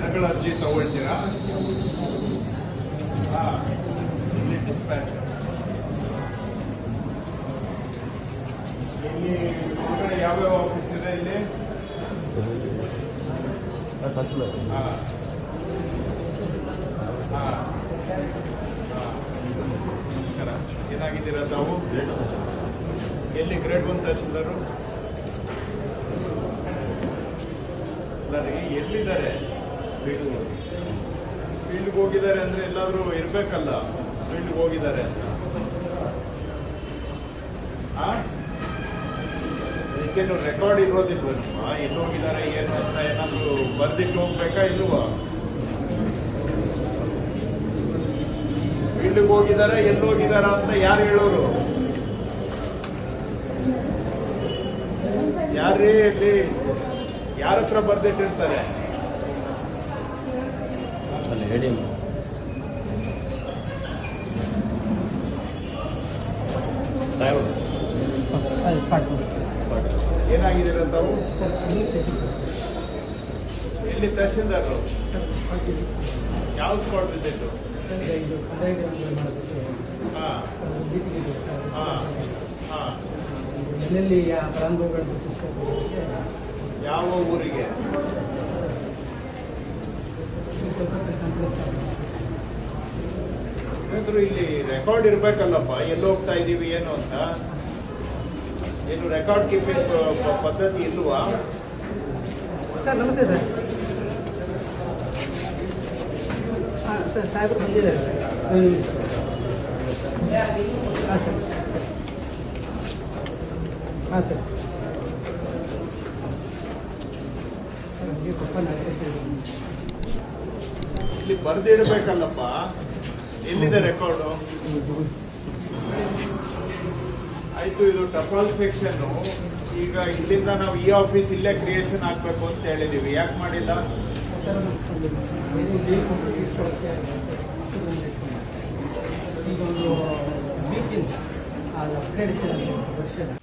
ಜನಗಳ ಅರ್ಜಿ ತಗೊಳ್ತೀರಾ? ಇಲ್ಲಿ ಹೊರಗಡೆ ಯಾವ್ಯಾವ ಆಫೀಸ್ ಇದೆ ಇಲ್ಲಿ? ಹಾ. ಹಾ. ನಮಸ್ಕಾರ. ಏನಾಗಿದ್ದೀರಾ ತಾವು? ಎಲ್ಲಿ ಗ್ರೇಡ್ ಒನ್ ತಹಶೀಲ್ದಾರು? ಅಲ್ಲ ಎಲ್ಲಿದ್ದಾರೆ? ಫೀಲ್ಡ್ಗೆ ಹೋಗಿದ್ದಾರೆ ಅಂದ್ರೆ ಎಲ್ಲಾದರೂ ಇರ್ಬೇಕಲ್ಲ? ಫೀಲ್ಡ್ಗೆ ಹೋಗಿದ್ದಾರೆ ಅಂತ. ರೆಕಾರ್ಡ್ ಇರೋದಿಲ್ವ ನಿಮ್ಮ ಎಲ್ಲಿ ಹೋಗಿದ್ದಾರೆ, ಏನು ಅಂತ ಏನಾದರೂ ಬರ್ದಿಟ್ಟು ಹೋಗ್ಬೇಕಾ ಇಲ್ವಾ? ಫೀಲ್ಡ್ಗೆ ಹೋಗಿದ್ದಾರೆ, ಎಲ್ಲಿ ಹೋಗಿದಾರ ಅಂತ ಯಾರು ಹೇಳೋರು? ಯಾರೇ ಇಲ್ಲಿ ಯಾರ ಹತ್ರ ಬರ್ದಿಟ್ಟಿರ್ತಾರೆ? ಹೇಳಿ. ಏನಾಗಿದೆ ತಾವು? ಎಲ್ಲಿ ತಹಶೀಲ್ದಾರರು? ಯಾವ ಸ್ಪಾಟ್ ವಿಸಿಟ್ ಗುರುತಿಸ್ಕೋಬೋದಕ್ಕೆ ಯಾವ ಊರಿಗೆ? ಏನಾದ್ರು ಇಲ್ಲಿ ರೆಕಾರ್ಡ್ ಇರ್ಬೇಕಲ್ಲಪ್ಪ ಎಲ್ಲಿ ಹೋಗ್ತಾ ಇದೀವಿ ಏನು ಅಂತ. ಏನು ರೆಕಾರ್ಡ್ ಕೀಪಿಂಗ್ ಪದ್ಧತಿ ಇಲ್ವಾ? ಸರ್ ನಮಸ್ತೆ ಸರ್. ಹಾಂ ಸರ್ ಸಾಹೇಬರು ಬಂದಿದ್ದಾರೆ. ಹಾಂ ಸರ್. ಹಾಂ ಸರ್. ಇಲ್ಲಿ ಬರ್ದಿರ್ಬೇಕಲ್ಲಪ್ಪ ಎಲ್ಲಿದೆ ರೆಕಾರ್ಡು ಆಯ್ತು, ಇದು ಟಪಾಲ್ ಸೆಕ್ಷನ್ ಈಗ ಇಲ್ಲಿಂದ ನಾವು ಈ ಆಫೀಸ್ ಇಲ್ಲೇ ಕ್ರಿಯೇಷನ್ ಆಗ್ಬೇಕು ಅಂತ ಹೇಳಿದೀವಿ. ಯಾಕೆ ಮಾಡಿಲ್ಲ? ಇದೊಂದು ಮೀಟಿಂಗ್ ಅದು ಅಪ್ಡೇಟ್